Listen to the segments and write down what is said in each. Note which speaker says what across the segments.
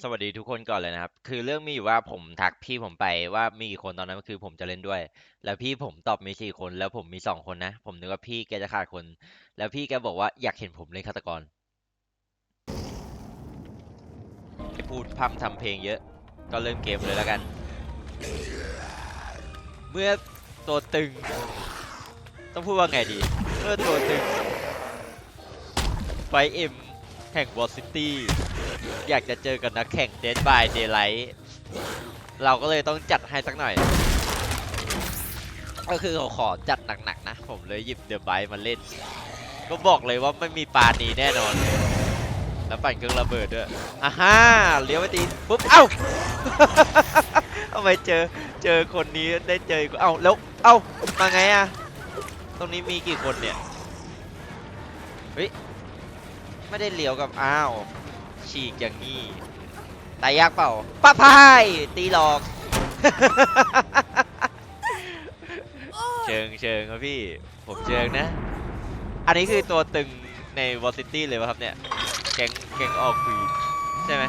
Speaker 1: สวัสดีทุกคนก่อนเลยนะครับ คือเรื่องมีอยู่ว่าผมทักพี่ผมไปว่ามีกี่คนตอนนั้นคือผมจะเล่นด้วย แล้วพี่ผมตอบมีสี่คน แล้วผมมีสองคนนะ ผมนึกว่าพี่แกจะขาดคน แล้วพี่แกบอกว่าอยากเห็นผมเล่นฆาตกรพูดพร่ำทำเพลงเยอะ ก็เริ่มเกมเลยแล้วกัน เมื่อตัวตึง ต้องพูดว่าไงดี เมื่อตัวตึงไฟเอ็มแห่งวอลซิตี้ อยากจะเจอกับนักแข่ง Dead by Daylight เราก็เลยต้องจัดให้สักหน่อย ก็คือเขาขอจัดหนักๆนะ ผมเลยหยิบเดอะไบมาเล่น ก็บอกเลยว่าไม่มีปานีแน่นอน แล้วปั่นเครื่องระเบิดด้วยอ่าฮ่าเลี้ยวไปตีปุ๊บ เอ้าทำไมเจอเจอคนนี้ได้เจอเอ้าแล้ว เอ้ามาไงอะตรงนี้มีกี่คนเนี่ย เฮ้ย ไม่ได้เลี้ยวกับ อ้าว ฉีกอย่างนี้ตายยากเปล่าป้าพายตีหลอก เชิงเชิงครับพี่ ผมเชิงนะ อันนี้คือตัวตึงในวอลซิตี้เลยวะครับเนี่ย แก๊งแก๊งออควีนใช่ไหม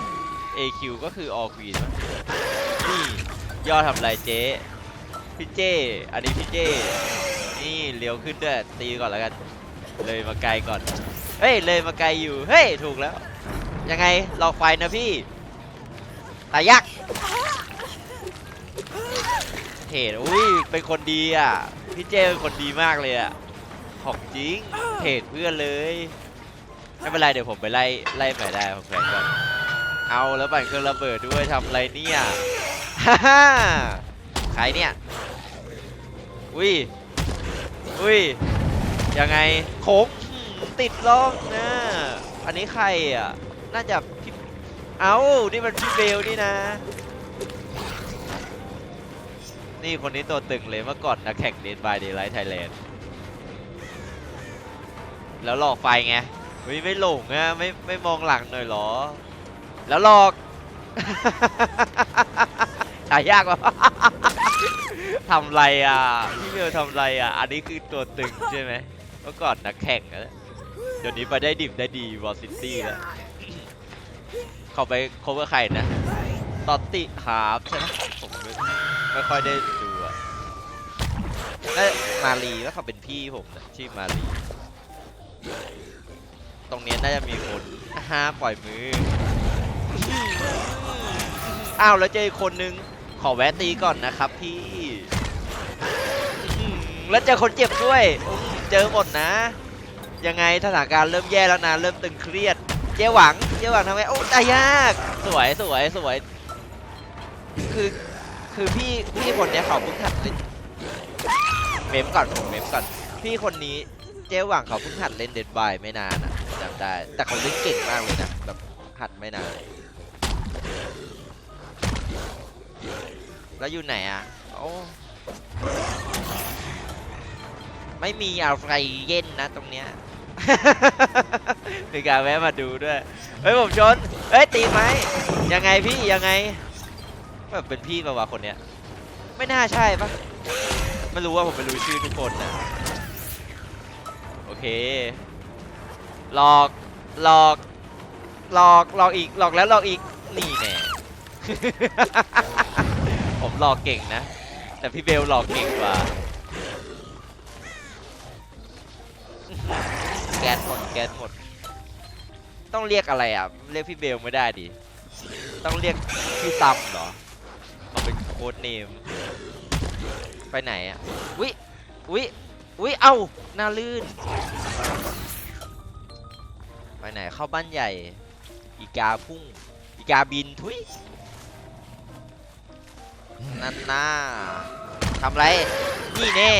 Speaker 1: AQ ก็คือออควีนนี่ยอดทำไรเจ๊พี่เจอันนี้พี่เจนี่เลี้ยวขึ้นด้วยตีก่อนแล้วกัน เลยมาไกลก่อน เฮ้ย เลยมาไกลอยู่ เฮ้ย ถูกแล้ว ยังไงหลอกไฟนะพี่ตายยักเหตุอุ้ยเป็นคนดีอะพี่เจเป็นคนดีมากเลยอะของจริงเหตุเพื่อนเลยไม่เป็นไรเดี๋ยวผมไปไล่ไล่ใหม่ได้ผมแฝงก่อนเอาแล้วปั่นเครื่องระเบิดด้วยทำอะไรเนี่ยฮ่าฮ่าใครเนี่ยอุ้ยอุ้ยยังไงโค้งติดล่องนะอันนี้ใครอะ น่าจะพี่เอ้า นี่มันพี่เบลนี่นะ นี่คนนี้ตัวตึงเลยเมื่อก่อนนักแข่งเดนบายเดย์ไลท์ไทยแลนด์แล้วหลอกไฟไงเฮ้ยไม่หลงอะไม่ไม่มองหลังหน่อยเหรอ แล้วหลอกหายากว่ะทำไรอะพี่เบลทำไรอะ อันนี้คือตัวตึงใช่ไหมเมื่อก่อนนักแข่งอะเดี๋ยวนี้ไปได้ดิบได้ดีวอลซิตี้แล้ว เขาไปโคเวอร์ใครนะตอตติฮาร์ฟใช่ไหมผมไม่ไม่ค่อยได้ดูอะน่ามารีว่าเขาเป็นพี่ผมนะชื่อมารีตรงนี้น่าจะมีคนอ่าปล่อยมืออ้าวแล้วเจอคนนึงขอแวะตีก่อนนะครับพี่แล้วเจอคนเจ็บด้วย เจอหมดนะ ยังไงสถานการณ์เริ่มแย่แล้วนะ เริ่มตึงเครียด เจ๊หวัง เจ๊หวังทำไงโอ้ตายยาก สวยสวยสวย คือคือพี่พี่คนเนี้ยเขาเพิ่งหัดเล่นเมมก่อนผมเมมก่อนพี่คนนี้เจ๊หวังเขาเพิ่งหัดเล่นเดดบายไม่นานอะจำได้ แต่เขาเล่นเก่งมากเลยนะแบบหัดไม่นาน แล้วอยู่ไหนอะโอ้ไม่มีอะไรเย็นนะตรงเนี้ย มีการแวะมาดูด้วย เฮ้ยผมชน เฮ้ยตีไหมยังไงพี่ยังไงแบบเป็นพี่ปะวะคนเนี้ย ไม่น่าใช่ปะไม่รู้ว่าผมไม่รู้ชื่อทุกคนนะโอเค หลอก หลอก หลอก หลอกอีก หลอกแล้วหลอกอีก นี่แน่ผมหลอกเก่งนะ แต่พี่เบลหลอกเก่งกว่า แก๊สหมดแก๊สหมด ต้องเรียกอะไรอะ เรียกพี่เบลไม่ได้ดิ ต้องเรียกพี่ซัมเหรอเอาเป็นโค้ดเนม ไปไหนอะวิวิวิเอ้าหน้าลื่น ไปไหนเข้าบ้านใหญ่ อีกาพุ่ง อีกาบินทุยนั่นน่าทำไร นี่แน่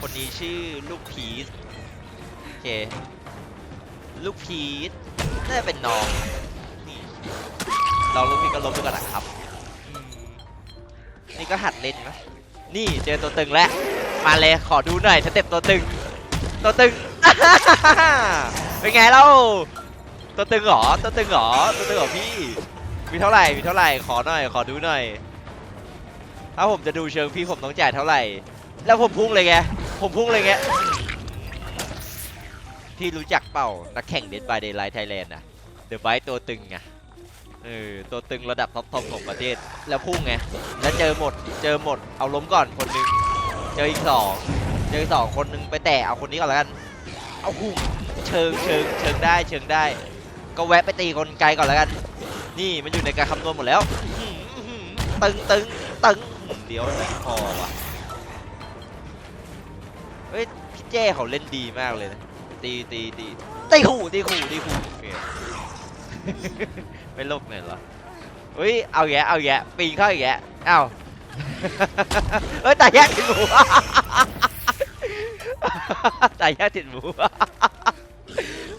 Speaker 1: คนนี้ชื่อลูกพี เค ลูกพีชน่าจะเป็นน้องนี่ลองลูกพีชก็ลบดูกันนะครับ นี่ก็หัดเล่นปะนี่เจอตัวตึงแล้ว มาเลยขอดูหน่อยสเต็ปตัวตึง ตัวตึง เป็นไงเล่า ตัวตึงเหรอ ตัวตึงเหรอ ตัวตึงเหรอพี่ มีเท่าไหร่ มีเท่าไหร่ ขอหน่อย ขอดูหน่อย ถ้าผมจะดูเชิงพี่ผมต้องจ่ายเท่าไหร่ แล้วผมพุ่งเลยไง ผมพุ่งเลยไง พี่รู้จักเปล่า นักแข่งเดนบายเดย์ไลท์ไทยแลนด์อะเดอะไบตัวตึงอะเออตัวตึงระดับท็อปทอปของประเทศ แล้วพุ่งไง แล้วเจอหมด เจอหมด เอาล้มก่อนคนหนึง เจออีกสอง เจออีกสองคนหนึงไปแตะเอาคนนี้ก่อนแล้วกัน เอาหุ่มเชิงเชิงเชิงได้เชิงได้ ก็แวะไปตีคนไกลก่อนแล้วกัน นี่มันอยู่ในการคำนวณหมดแล้ว ตึงตึงตึงเดี๋ยวไม่พอว่ะเฮ้ยพี่เจ้เขาเล่นดีมากเลยนะ ตีตีตีตีขู่ตีขู่ตีขู่โอเคไม่โลกเนี่ยเหรอเฮ้ยเอาแยะเอาแยะปีนเข้าอีกแยะเอ้าเฮ้ยตายแยะติดหมูตายแยะติดหมู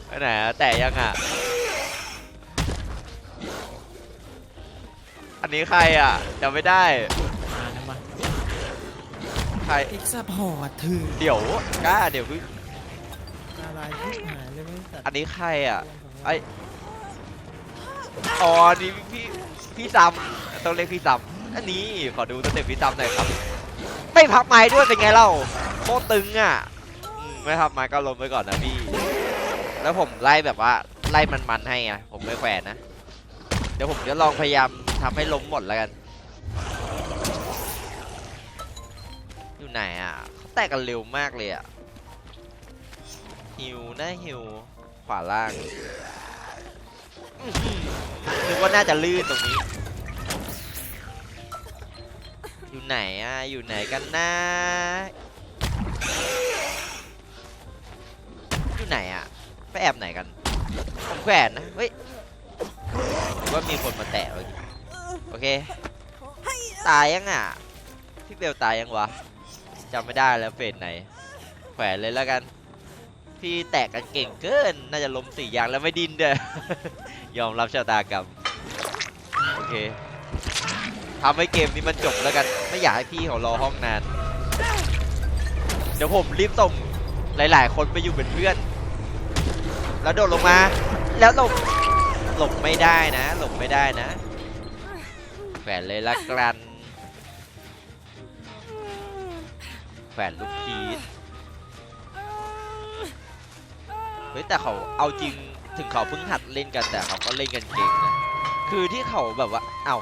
Speaker 1: ไปไหนอะแตะยังอะอันนี้ใครอะจำไม่ได้
Speaker 2: มาแล้วมา
Speaker 1: ใคร
Speaker 2: เอ็กซ์ซัพพอร์ตถือ
Speaker 1: เดี๋ยวกล้าเดี๋ยวพี่
Speaker 2: อะไรที่หายเลยไม่ตัด
Speaker 1: อั นนี้ใครอะไออ๋อนี่พี่พี่ซัมต้องเรียกพี่ซัมอันนี้ขอดูสเต็ปพี่ซัมหน่อยครับ ไม่พับไม้ด้วยเป็นไงเล่าโคตรตึงอะไม่พับไม้ก็ล้มไปก่อนนะพี่ แล้วผมไล่แบบว่าไล่มันๆให้อะผมไม่แขวนนะเดี๋ยวผมจะลองพยายามทำให้ล้มหมดแล้วกัน อยู่ไหนอะเขาแตกกันเร็วมากเลยอะฮิวนะฮิว วาล่างอื้อหือนึกว่าน่าจะลื่นตรงนี้ อยู่ไหนอะ อยู่ไหนกันนะอยู่ไหนอะ ไปแอบไหนกันผมแขวนนะ เฮ้ยว่ามีคนมาแตะเมื่อกี้โอเค ตายยังอะ พี่เบลตายยังวะจำไม่ได้แล้วเฟสไหน แขวนเลยแล้วกัน พี่แตะกันเก่งเกิน น่าจะล้มสี่อย่างแล้วไม่ดินเด้อยอมรับชะตากรรมโอเคทำให้เกมนี้มันจบแล้วกัน ไม่อยากให้พี่เขารอห้องนาน เดี๋ยวผมรีบส่งหลาย ๆ คนไปอยู่เป็นเพื่อน แล้วโดดลงมา แล้วหลบ หลบไม่ได้นะ หลบไม่ได้นะแขวนเลยละกันแขวนลูกพีช เฮ้ยแต่เขาเอาจริงถึงเขาเพิ่งหัดเล่นกันแต่เขาก็เล่นกันเก่งนะคือที่เขาแบบว่าเอ้า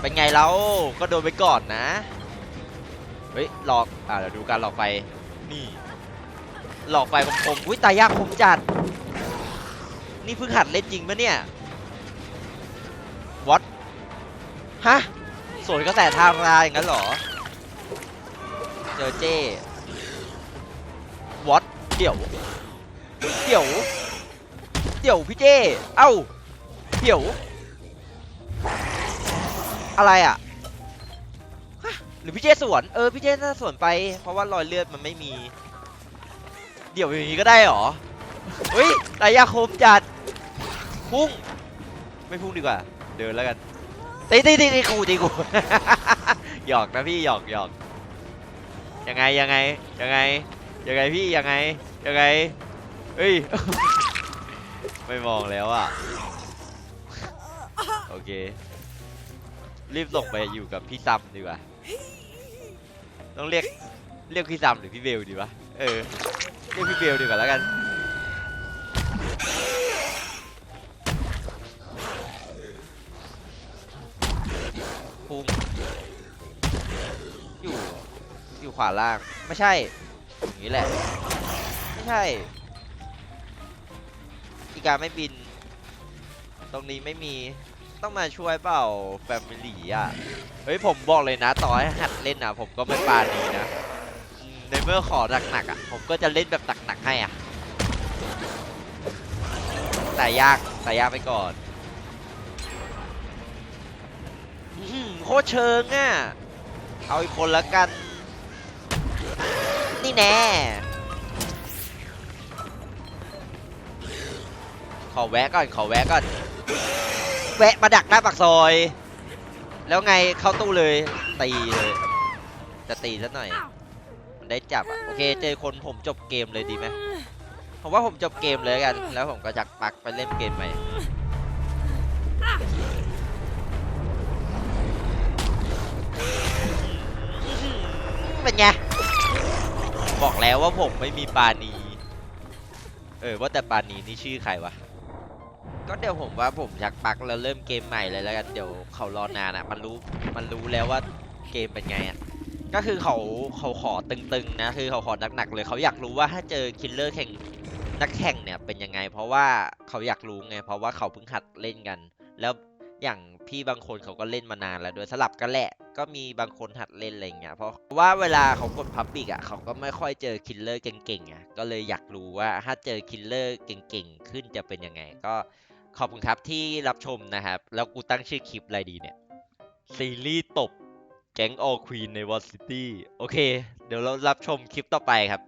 Speaker 1: เป็นไงเราก็โดนไปก่อนนะเฮ้ยหลอกอ่าเดี๋ยวดูการหลอกไฟนี่หลอกไฟคมๆอุ้ยตายยากคมจัด นี่เพิ่งหัดเล่นจริงปะเนี่ยวัดฮะสวนกระแสทาราอย่างนั้นหรอเจอเจ้ วัดเดี๋ยว เดี๋ยว เดี๋ยวพี่เจ้เอ้า เดี๋ยว อะไรอะฮะหรือพี่เจ้สวน เออพี่เจ้น่าสวนไป เพราะว่ารอยเลือดมันไม่มี เดี๋ยวอย่างนี้ก็ได้หรอเฮ้ยตายาคมจัด พุ่ง ไม่พุ่งดีกว่า เดินแล้วกันตีตีตีตีกูตีกูหยอกนะพี่หยอกหยอกยังไงยังไงยังไง ยังไงพี่ยังไงยังไงเฮ้ย ไม่มองแล้วอะ โอเค รีบส่งไปอยู่กับพี่ซัมดีกว่า ต้องเรียกเรียกพี่ซัมหรือพี่เบลดีวะ เออ เรียกพี่เบลดีกว่าแล้วกัน พุ่งอยู่ อยู่ขวาล่าง ไม่ใช่อย่าง นี้แหละ ไม่ใช่อีกาไม่บิน ตรงนี้ไม่มีต้องมาช่วยเปล่าแฟมิลี่อะ เฮ้ยผมบอกเลยนะ ต่อให้หัดเล่นอะ ผมก็ไม่ปานีนะ ในเมื่อขอหนักๆอะ ผมก็จะเล่นแบบหนักๆให้อะ แต่ยากแต่ยากไปก่อนอื้อหือโคตรเชิงอะ เอาอีกคนละกัน นี่แน่ขอแวะก่อนขอแวะก่อน แวะมาดักหน้าปากซอย แล้วไงเข้าตู้เลยตีเลยจะตีซะหน่อยมันได้จับอะโอเคเจอคนผมจบเกมเลยดีไหมผมว่าผมจบเกมเลยกัน แล้วผมก็จักปักไปเล่นเกมใหม่เป็นไง บอกแล้วว่าผมไม่มีปาณีเออว่าแต่ปานีนี่ชื่อใครวะก็เดี๋ยวผมว่าผมชักปักแล้วเริ่มเกมใหม่เลยแล้วกันเดี๋ยวเขารอนานอะมันรู้มันรู้แล้วว่าเกมเป็นไงอะก็คือเขาเขาขอตึงๆนะคือเขาขอหนักๆเลยเขาอยากรู้ว่าถ้าเจอคิลเลอร์แข่งนักแข่งเนี่ยเป็นยังไง เพราะว่าเขาอยากรู้ไงเพราะว่าเขาเพิ่งหัดเล่นกัน แล้ว อย่างพี่บางคนเขาก็เล่นมานานแล้วด้วยสลับกันแหละก็มีบางคนหัดเล่นอะไรเงี้ยเพราะว่าเวลาเขากดพับบิกอะเขาก็ไม่ค่อยเจอคิลเลอร์เก่งๆอะก็เลยอยากรู้ว่าถ้าเจอคิลเลอร์เก่งๆขึ้นจะเป็นยังไง ก็ขอบคุณครับที่รับชมนะครับ แล้วกูตั้งชื่อคลิปอะไรดีเนี่ยซีรีส์ตบแก๊งออควีนในวอซิตี้โอเค เดี๋ยวเรารับชมคลิปต่อไปครับ